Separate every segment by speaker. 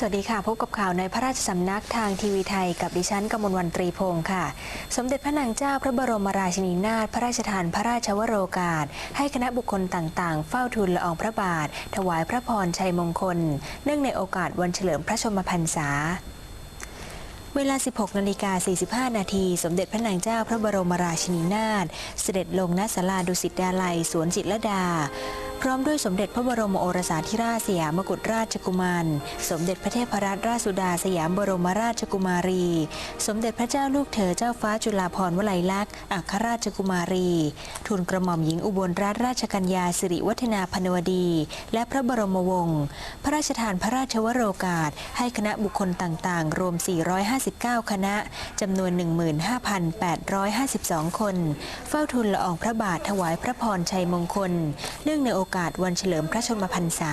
Speaker 1: สวัสดีค่ะ พบกับข่าวในพระราชสำนักทางทีวีไทยกับดิฉันกมลวันตรีพงศ์ค่ะ สมเด็จพระนางเจ้าพระบรมราชินีนาถพระราชทานพระราชวโรกาส ให้คณะบุคคลต่างๆ เฝ้าทูลละอองพระบาท ถวายพระพรชัยมงคล เนื่องในโอกาสวันเฉลิมพระชนมพรรษาเวลา 16 นาฬิกา 45 นาที สมเด็จพระนางเจ้าพระบรมราชินีนาถ เสด็จลงณศาลาดุสิตดาลัย สวนจิตรลดา พร้อมด้วยสมเด็จพระบรมโอรสาธิราชสยามกุฎราชกุมาร สมเด็จพระเทพรัตนราชสุดาสยามบรมราชกุมารี สมเด็จพระเจ้าลูกเธอเจ้าฟ้าจุฬาภรณ์วลัยลักษณ์อัครราชกุมารีทูลกระหม่อมหญิงอุบลรัตนราชกัญญาสิริวัฒนาพนวดี และพระบรมวงศ์ พระราชทานพระราชวโรกาส ให้คณะบุคคลต่างๆ รวม 459 คณะจำนวน 15,852 คน เฝ้าทูลละอองพระบาทถวายพระพรชัยมงคล เนื่องในโอกาสวันเฉลิมพระชนมพรรษา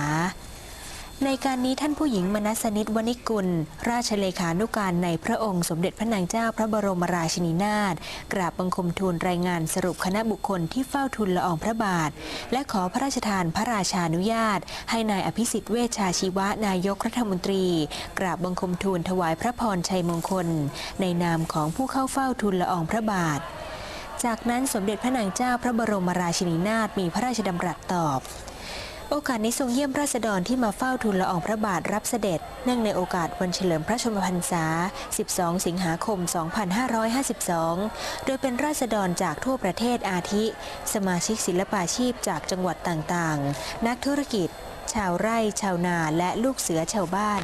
Speaker 1: ในการนี้ท่านผู้หญิงมนัสนิตวณิกุล ราชเลขานุการในพระองค์สมเด็จพระนางเจ้าพระบรมราชินีนาถกราบบังคมทูลรายงานสรุปคณะบุคคลที่เฝ้าทูลละอองพระบาท และขอพระราชทานพระราชานุญาต ให้นายอภิสิทธิ์เวชชาชีวะนายกรัฐมนตรี กราบบังคมทูลถวายพระพรชัยมงคล ในนามของผู้เข้าเฝ้าทูลละอองพระบาท จากนั้นสมเด็จพระนางเจ้าพระบรมราชินีนาถมีพระราชดำรัสตอบ โอกาสนี้ทรงเยี่ยมราษฎรที่มาเฝ้าทูลละอองพระบาทรับเสด็จ เนื่องในโอกาสวันเฉลิมพระชนมพรรษา 12 สิงหาคม 2552 โดยเป็นราษฎรจากทั่วประเทศอาทิ สมาชิกศิลปาชีพจากจังหวัดต่างๆ นักธุรกิจ ชาวไร่ชาวนาและลูกเสือชาวบ้าน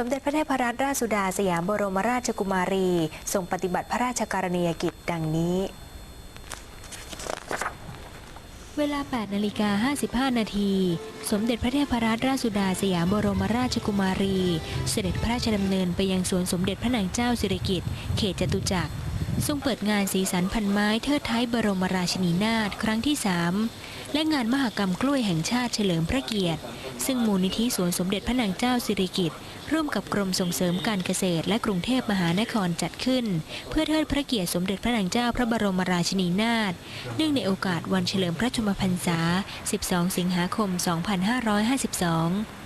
Speaker 1: สมเด็จพระเทพรัตนราชสุดาสยามบรมราชกุมารี ทรงปฏิบัติพระราชการณียกิจดังนี้ เวลา 8 นาฬิกา 55 นาที สมเด็จพระเทพรัตนราชสุดาสยามบรมราชกุมารี เสด็จพระราชดำเนินไปยังสวนสมเด็จพระนางเจ้าสิริกิติ์ เขตจตุจักร ทรงเปิดงานสีสันพันไม้เทิดท้ายบรมราชินีนาถครั้งที่ 3 และงานมหกรรมกล้วยแห่งชาติเฉลิมพระเกียรติ ซึ่งมูลนิธิสวนสมเด็จพระนางเจ้าสิริกิติ์ร่วมกับกรมส่งเสริมการเกษตร และกรุงเทพมหานครจัดขึ้น เพื่อเทิดพระเกียรติสมเด็จพระนางเจ้าพระบรมราชินีนาถเนื่องในโอกาสวันเฉลิมพระชนมพรรษา 12 สิงหาคม 2552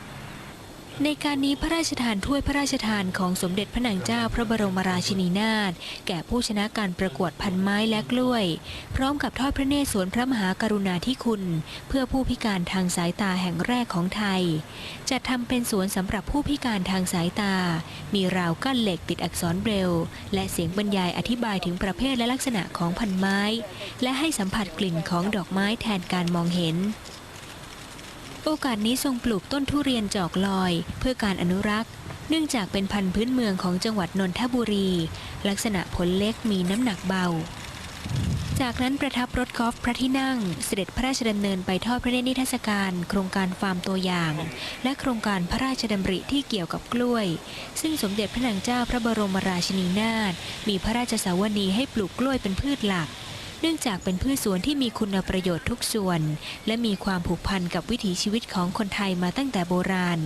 Speaker 1: ในการนี้พระราชทานถ้วยพระราชทานของสมเด็จพระนางเจ้าพระบรมราชินีนาถแก่ผู้ชนะการประกวดพันไม้และกล้วย พร้อมกับทอดพระเนตรสวนพระมหากรุณาธิคุณ เพื่อผู้พิการทางสายตาแห่งแรกของไทย จัดทำเป็นสวนสำหรับผู้พิการทางสายตา มีราวกั้นเหล็กติดอักษรเบรลและเสียงบรรยายอธิบายถึงประเภทและลักษณะของพันไม้ และให้สัมผัสกลิ่นของดอกไม้แทนการมองเห็น โอกาสนี้ทรงปลูกต้นทุเรียนจอกลอย เพื่อการอนุรักษ์ เนื่องจากเป็นพันธุ์พื้นเมืองของจังหวัดนนทบุรี ลักษณะผลเล็กมีน้ำหนักเบา จากนั้นประทับรถกอล์ฟพระที่นั่ง เสด็จพระราชดำเนินไปทอดพระเนตรนิทรรศการ โครงการฟาร์มตัวอย่าง และโครงการพระราชดำริที่เกี่ยวกับกล้วย ซึ่งสมเด็จพระนางเจ้าพระบรมราชินีนาถมีพระราชสาวนีให้ปลูกกล้วยเป็นพืชหลัก เนื่องจากเป็นพืชสวนที่มีคุณประโยชน์ทุกส่วน และมีความผูกพันกับวิถีชีวิตของคนไทยมาตั้งแต่โบราณ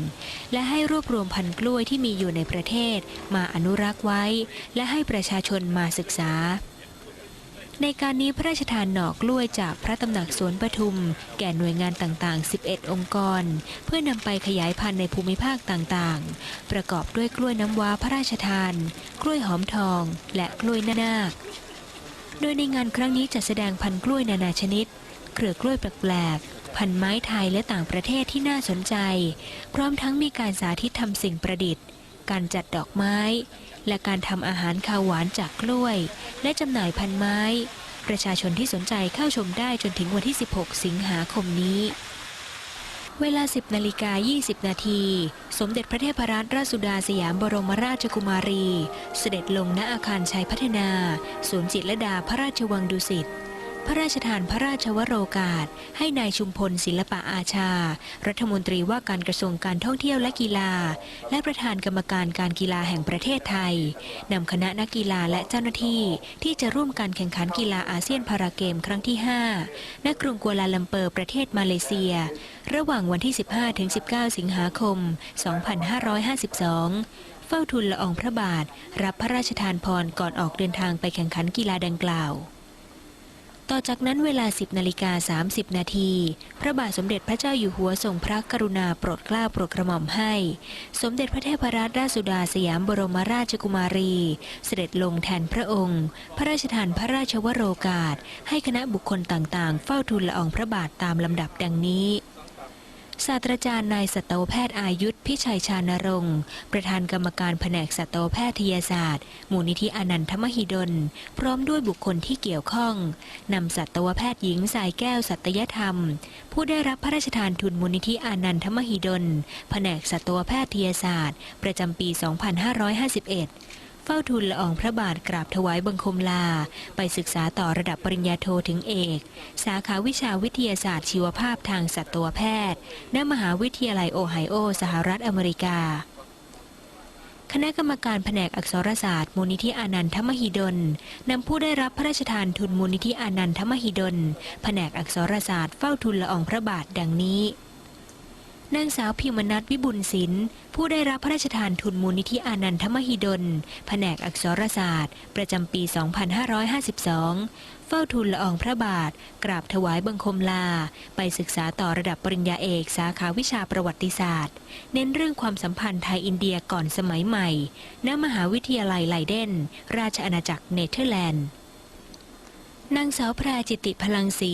Speaker 1: และให้รวบรวมพันธุ์กล้วยที่มีอยู่ในประเทศ มาอนุรักษ์ไว้ และให้ประชาชนมาศึกษาในการนี้พระราชทานหน่อกล้วยจากพระตำหนักสวนปทุม แก่หน่วยงานต่างๆ 11 องค์กร เพื่อนำไปขยายพันธุ์ในภูมิภาคต่างๆ ประกอบด้วยกล้วยน้ำว้าพระราชทาน กล้วยหอมทอง และกล้วยนาค โดยในงานครั้งนี้จัดแสดงพันธุ์กล้วยนานาชนิด เครือกล้วยแปลกๆ พันธุ์ไม้ไทยและต่างประเทศที่น่าสนใจ พร้อมทั้งมีการสาธิตทำสิ่งประดิษฐ์ การจัดดอกไม้ และการทำอาหารคาวหวานจากกล้วย และจำหน่ายพันธุ์ไม้ ประชาชนที่สนใจเข้าชมได้จนถึงวันที่ 16 สิงหาคมนี้ เวลา 10นาฬิกา20 นาที สมเด็จพระเทพรัตนราชสุดาสยามบรมราชกุมารี เสด็จลงณอาคารชัยพัฒนา สวนจิตรลดาพระราชวังดุสิต พระราชทานพระราชวโรกาส ให้นายชุมพลศิลปะอาชา รัฐมนตรีว่าการกระทรวงการท่องเที่ยวและกีฬา และประธานกรรมการการกีฬาแห่งประเทศไทยนำคณะนักกีฬาและเจ้าหน้าที่ที่จะร่วมการแข่งขันกีฬาอาเซียนพาราเกมครั้งที่ 5 ณ กรุงกัวลาลัมเปอร์ประเทศมาเลเซีย ระหว่างวันที่ 15ถึง19 สิงหาคม 2552เฝ้าทุนละอองพระบาท รับพระราชทานพรก่อนออกเดินทางไปแข่งขันกีฬาดังกล่าว ต่อจากนั้นเวลา 10นาฬิกา30 นาทีพระบาทสมเด็จพระเจ้าอยู่หัวทรงพระกรุณาโปรดเกล้าโปรดกระหม่อมให้ สมเด็จพระเทพรัตนราชสุดาสยามบรมราชกุมารี เสด็จลงแทนพระองค์ พระราชทานพระราชวโรกาส ให้คณะบุคคลต่างๆ เฝ้าทูลละอองพระบาทตามลำดับดังนี้ ศาสตราจารย์นายสัตวแพทย์อายุธพิชัยชานรงค์ประธานกรรมการแผนกสัตวแพทยศาสตร์ มูลนิธิอนันทมหิดล พร้อมด้วยบุคคลที่เกี่ยวข้องนำสัตวแพทย์หญิงสายแก้วสัตยธรรม ผู้ได้รับพระราชทานทุนมูลนิธิอนันทมหิดล แผนกสัตวแพทยศาสตร์ ประจำปี 2551 เฝ้าทูลละอองพระบาทกราบถวายบังคมลา ไปศึกษาต่อระดับปริญญาโทถึงเอก สาขาวิชาวิทยาศาสตร์ชีวภาพทางสัตวแพทย์ ณ มหาวิทยาลัยโอไฮโอ สหรัฐอเมริกาคณะกรรมการแผนกอักษรศาสตร์มูลนิธิอานันทมหิดล นำผู้ได้รับพระราชทานทุนมูลนิธิอานันทมหิดล แผนกอักษรศาสตร์เฝ้าทุนละอองพระบาทดังนี้ นางสาวพิมนัทวิบุญศิลป์ผู้ได้รับพระราชทานทุนมูลนิธิอานันทมหิดล แผนกอักษรศาสตร์ ประจำปี 2552 เฝ้าทูลละอองพระบาท กราบถวายบังคมลา ไปศึกษาต่อระดับปริญญาเอกสาขาวิชาประวัติศาสตร์ เน้นเรื่องความสัมพันธ์ไทยอินเดียก่อนสมัยใหม่ ณ มหาวิทยาลัยไลเดน ราชอาณาจักรเนเธอร์แลนด์ นางสาวแพรจิตติพลังศรี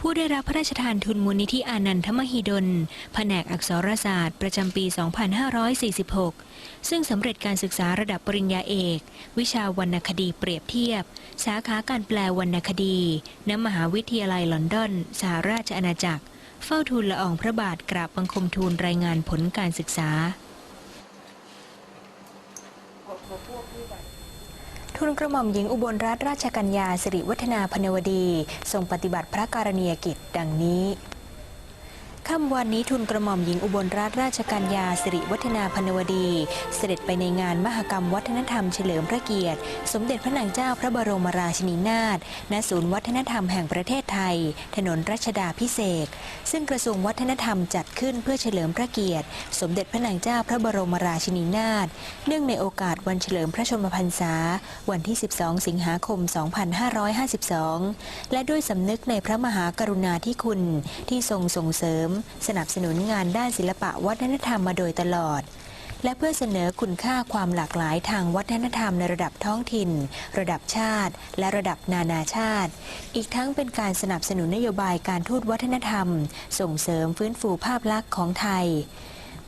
Speaker 1: ผู้ได้รับพระราชทานทุนมูลนิธิอานันทมหิดล แผนกอักษรศาสตร์ ประจำปี 2546 ซึ่งสำเร็จการศึกษาระดับปริญญาเอก วิชาวรรณคดีเปรียบเทียบ สาขาการแปลวรรณคดีณมหาวิทยาลัยลอนดอนสหราชอาณาจักร เฝ้าทูลละอองพระบาทกราบบังคมทูลรายงานผลการศึกษา ทุนกระหม่อมหญิงอุบลรัตนราชกัญญาสิริวัฒนาพนวดี ทรงปฏิบัติพระการณียกิจดังนี้ ค่ำวันนี้ทุนกระหม่อมหญิงอุบลรัตนราชกัญญาสิริวัฒนาพนวดี เสด็จไปในงานมหกรรมวัฒนธรรมเฉลิมพระเกียรติ สมเด็จพระนางเจ้าพระบรมราชินีนาถณศูนย์วัฒนธรรมแห่งประเทศไทย ถนนรัชดาพิเศษ ซึ่งกระทรวงวัฒนธรรมจัดขึ้นเพื่อเฉลิมพระเกียรติ สมเด็จพระนางเจ้าพระบรมราชินีนาถเนื่องในโอกาสวันเฉลิมพระชนมพรรษา วันที่ 12 สิงหาคม 2552 และด้วยสำนึกในพระมหากรุณาธิคุณที่ทรงส่งเสริมสนับสนุนงานด้านศิลปะวัฒนธรรมมาโดยตลอด และเพื่อเสนอคุณค่าความหลากหลายทางวัฒนธรรมในระดับท้องถิ่น ระดับชาติ และระดับนานาชาติ อีกทั้งเป็นการสนับสนุนนโยบายการทูตวัฒนธรรม ส่งเสริมฟื้นฟูภาพลักษณ์ของไทย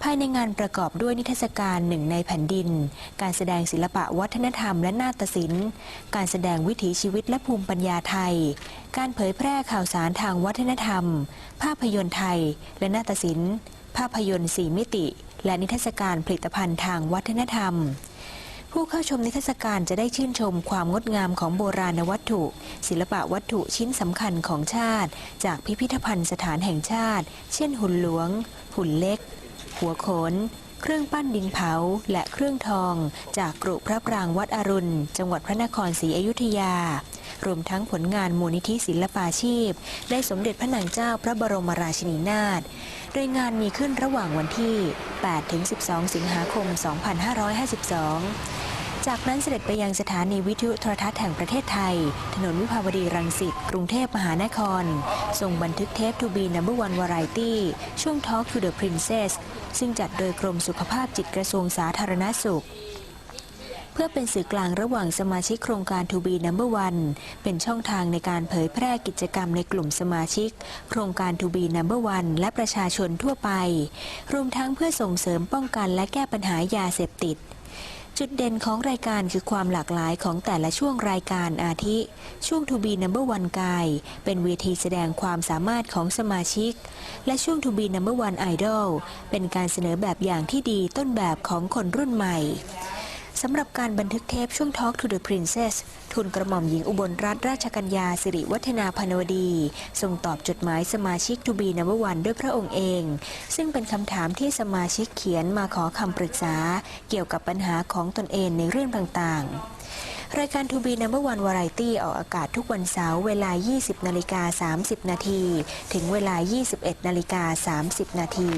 Speaker 1: ภายในงานประกอบด้วยนิทรรศการหนึ่งในแผ่นดิน การแสดงศิลปะวัฒนธรรมและนาฏศิลป์ การแสดงวิถีชีวิตและภูมิปัญญาไทย การเผยแพร่ข่าวสารทางวัฒนธรรม ภาพยนตร์ไทย และนาฏศิลป์ ภาพยนตร์สี่มิติ และนิทรรศการผลิตภัณฑ์ทางวัฒนธรรมผู้เข้าชมนิทรรศการจะได้ชื่นชมความงดงามของโบราณวัตถุ ศิลปะวัตถุชิ้นสำคัญของชาติ จากพิพิธภัณฑ์สถานแห่งชาติ เช่นหุ่นหลวง หุ่นเล็ก หัวโขน เครื่องปั้นดินเผา และเครื่องทอง จากกรุพระปรางวัดอรุณ จังหวัดพระนครศรีอยุธยา รวมทั้งผลงานมูลนิธิศิลปาชีพได้สมเด็จพระนางเจ้าพระบรมราชินีนาถโดยงานมีขึ้นระหว่างวันที่ 8-12 สิงหาคม 2552 จากนั้นเสด็จไปยังสถานีวิทยุโทรทัศน์แห่งประเทศไทย ถนนวิภาวดีรังสิต กรุงเทพมหานคร ส่งบันทึกเทป To Be Number One Variety ช่วง Talk to the Princess ซึ่งจัดโดยกรมสุขภาพจิตกระทรวงสาธารณสุข เพื่อเป็นสื่อกลางระหว่างสมาชิกโครงการ To Be Number One เป็นช่องทางในการเผยแพร่กิจกรรมในกลุ่มสมาชิก โครงการ To Be Number One และประชาชนทั่วไป รวมทั้งเพื่อส่งเสริมป้องกันและแก้ปัญหายาเสพติด จุดเด่นของรายการคือความหลากหลายของแต่ละช่วงรายการอาทิ ช่วง To Be Number One กายเป็นเวทีแสดงความสามารถของสมาชิก และช่วง To Be Number One Idol เป็นการเสนอแบบอย่างที่ดีต้นแบบของคนรุ่นใหม่ สำหรับการบันทึกเทปช่วง Talk to the Princess ทุนกระหม่อมหญิงอุบลรัตนราชกัญญาสิริวัฒนาพนวดีส่งตอบจดหมายสมาชิก To Be Number One ด้วยพระองค์เอง ซึ่งเป็นคำถามที่สมาชิกเขียนมาขอคำปรึกษา เกี่ยวกับปัญหาของตนเองในเรื่องต่างๆรายการ To Be Number One Variety ออกอากาศทุกวันเสาร์เวลา 20 นาฬิกา 30 นาที ถึงเวลา 21 นาฬิกา 30 นาที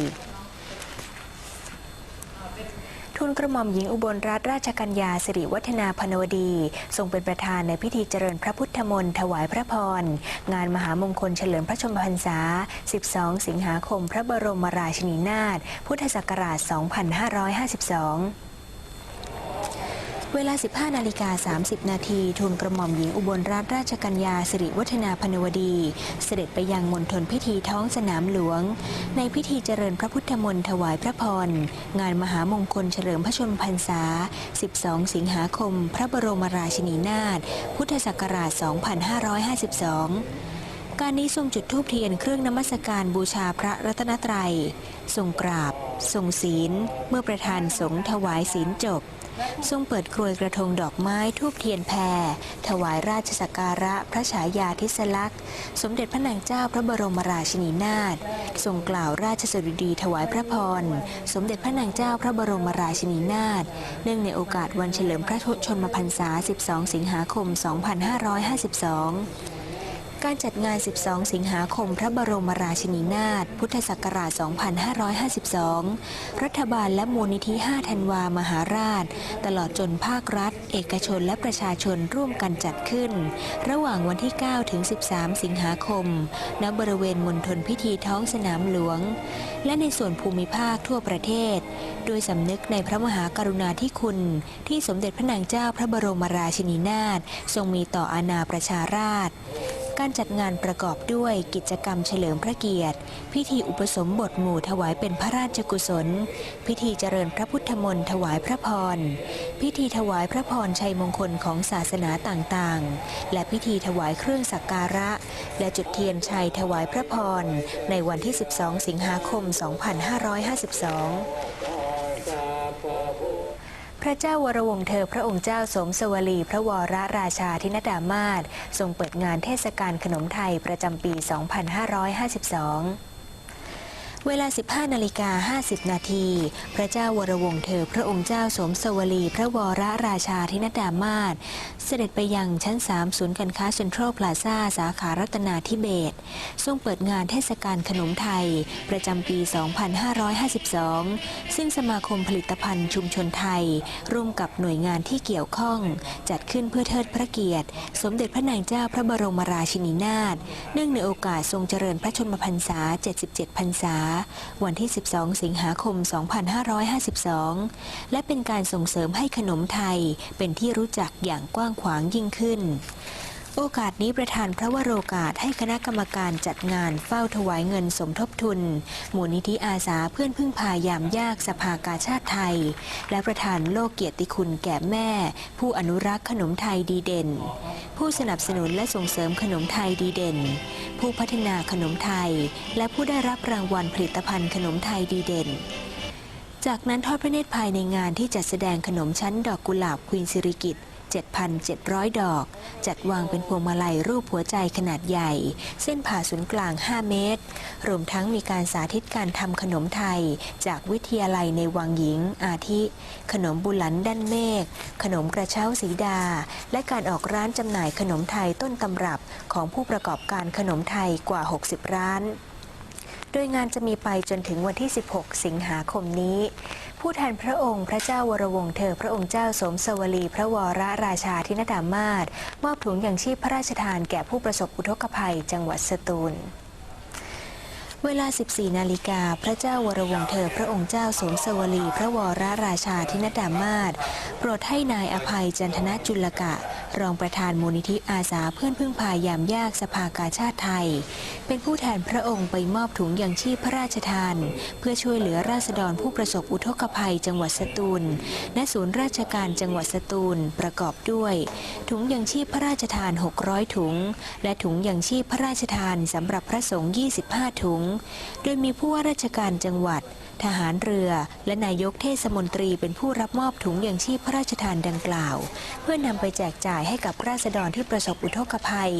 Speaker 1: ทุลกระหม่อมหญิงอุบลรัตนราชกัญญาสิริวัฒนาพนวดี ทรงเป็นประธานในพิธีเจริญพระพุทธมนต์ถวายพระพร งานมหามงคลเฉลิมพระชนมพรรษา 12 สิงหาคม พระบรมราชินีนาถพุทธศักราช 2552 เวลา 15 นาฬิกา 30 นาทีทูลกระหม่อมหญิงอุบลรัตนราชกัญญาสิริวัฒนาพนวดี เสด็จไปยังมณฑลพิธีท้องสนามหลวง ในพิธีเจริญพระพุทธมนต์ถวายพระพร งานมหามงคลเฉลิมพระชนมพรรษา 12 สิงหาคม พระบรมราชินีนาถ พุทธศักราช 2552การนี้ทรงจุดธูปเทียนเครื่องนมัสการบูชาพระรัตนตรัย ทรงกราบ ทรงศีล เมื่อประธานสงฆ์ถวายศีลจบ ทรงเปิดกรวยกระทงดอกไม้ทูบเทียนแพร ถวายราชสักการะพระฉายาทิศลักษณ์ สมเด็จพระนางเจ้าพระบรมราชินีนาถทรงกล่าวราชสดุดีถวายพระพร สมเด็จพระนางเจ้าพระบรมราชินีนาถเนื่องในโอกาสวันเฉลิมพระชนมพรรษา 12 สิงหาคม 2552 การจัดงาน 12 สิงหาคมพระบรมราชินีนาถ พุทธศักราช 2552 รัฐบาลและมูลนิธิ 5 ธันวามหาราช ตลอดจนภาครัฐ เอกชนและประชาชนร่วมกันจัดขึ้น ระหว่างวันที่ 9 ถึง 13 สิงหาคม ณ บริเวณมณฑลพิธีท้องสนามหลวง และในส่วนภูมิภาคทั่วประเทศ โดยสำนึกในพระมหากรุณาธิคุณ ที่สมเด็จพระนางเจ้าพระบรมราชินีนาถ ทรงมีต่ออาณาประชาราษฎร์ การจัดงานประกอบด้วยกิจกรรมเฉลิมพระเกียรติ พิธีอุปสมบทหมู่ถวายเป็นพระราชกุศล พิธีเจริญพระพุทธมนต์ถวายพระพร พิธีถวายพระพรชัยมงคลของศาสนาต่างๆ และพิธีถวายเครื่องสักการะ และจุดเทียนชัยถวายพระพร ในวันที่ 12 สิงหาคม 2552 ระเจ้าวรวงเธอพระองค์เจ้าสมสวลีพระวรราชาธินดามาศทรงเปิดงานเทศกาลขนมไทยประจำปี 2552 เวลา 15 นาฬิกา 50 นาที พระเจ้าวรวงศ์เธอพระองค์เจ้าสมสวลี พระวรราชาธินดามาศเสด็จไปยังชั้น 3 ศูนย์การค้าเซ็นทรัลพลาซ่าสาขารัตนาธิเบศทรงเปิดงานเทศกาลขนมไทย ประจำปี 2552 ซึ่งสมาคมผลิตภัณฑ์ชุมชนไทย ร่วมกับหน่วยงานที่เกี่ยวข้อง จัดขึ้นเพื่อเทิดพระเกียรติ สมเด็จพระนางเจ้าพระบรมราชินีนาถเนื่องในโอกาสทรงเจริญพระชนมพรรษา 77 พรรษาวันที่ 12 สิงหาคม 2552 และเป็นการส่งเสริมให้ขนมไทยเป็นที่รู้จักอย่างกว้างขวางยิ่งขึ้น โอกาสนี้ประธานพระวโรกาสให้คณะกรรมการจัดงานเฝ้าถวายเงินสมทบทุน มูลนิธิอาสาเพื่อนพึ่งพายามยากสภากาชาติไทย และประธานโลกเกียรติคุณแก่แม่ ผู้อนุรักษ์ขนมไทยดีเด่น ผู้สนับสนุนและส่งเสริมขนมไทยดีเด่น ผู้พัฒนาขนมไทย และผู้ได้รับรางวัลผลิตภัณฑ์ขนมไทยดีเด่นจากนั้นทอดพระเนตรภายในงานที่จัดแสดงขนมชั้นดอกกุหลาบควีนซิริกิต 7,700 ดอก จัดวางเป็นพวงมาลัยรูปหัวใจขนาดใหญ่ เส้นผ่าศูนย์กลาง 5 เมตร รวมทั้งมีการสาธิตการทำขนมไทย จากวิทยาลัยในวังหญิง อาทิ ขนมบุหลันด้านเมฆ ขนมกระเช้าสีดา และการออกร้านจำหน่ายขนมไทยต้นตำรับของผู้ประกอบการขนมไทยกว่า 60 ร้าน โดยงานจะมีไปจนถึงวันที่ 16 สิงหาคมนี้ ผู้แทนพระองค์พระเจ้าวรวงศ์เธอพระองค์เจ้าสมสวลี พระวรราชาธินดามาศมอบถุงยังชีพพระราชทานแก่ผู้ประสบอุทกภัยจังหวัดสตูล เวลา 14 นาฬิกา พระเจ้าวรวงศ์เธอ พระองค์เจ้าสมสวลี พระวรราชาธินดามาศโปรดให้นายอภัยจันทนจุลกะ รองประธานมูลนิธิอาสาเพื่อนพึ่งพายามยากสภากาชาติไทย เป็นผู้แทนพระองค์ไปมอบถุงยังชีพพระราชทาน เพื่อช่วยเหลือราษฎรผู้ประสบอุทกภัยจังหวัดสตูล ณ ศูนย์ราชการจังหวัดสตูล ประกอบด้วย ถุงยังชีพพระราชทาน 600 ถุง และถุงยังชีพพระราชทานสำหรับพระสงฆ์ 25 ถุงโดยมีผู้ว่าราชการจังหวัด ทหารเรือ และนายกเทศมนตรีเป็นผู้รับมอบถุงยังชีพพระราชทานดังกล่าว เพื่อนำไปแจกจ่ายให้กับราษฎรที่ประสบอุทกภัย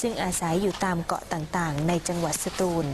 Speaker 1: ซึ่งอาศัยอยู่ตามเกาะต่างๆ ในจังหวัดสตูล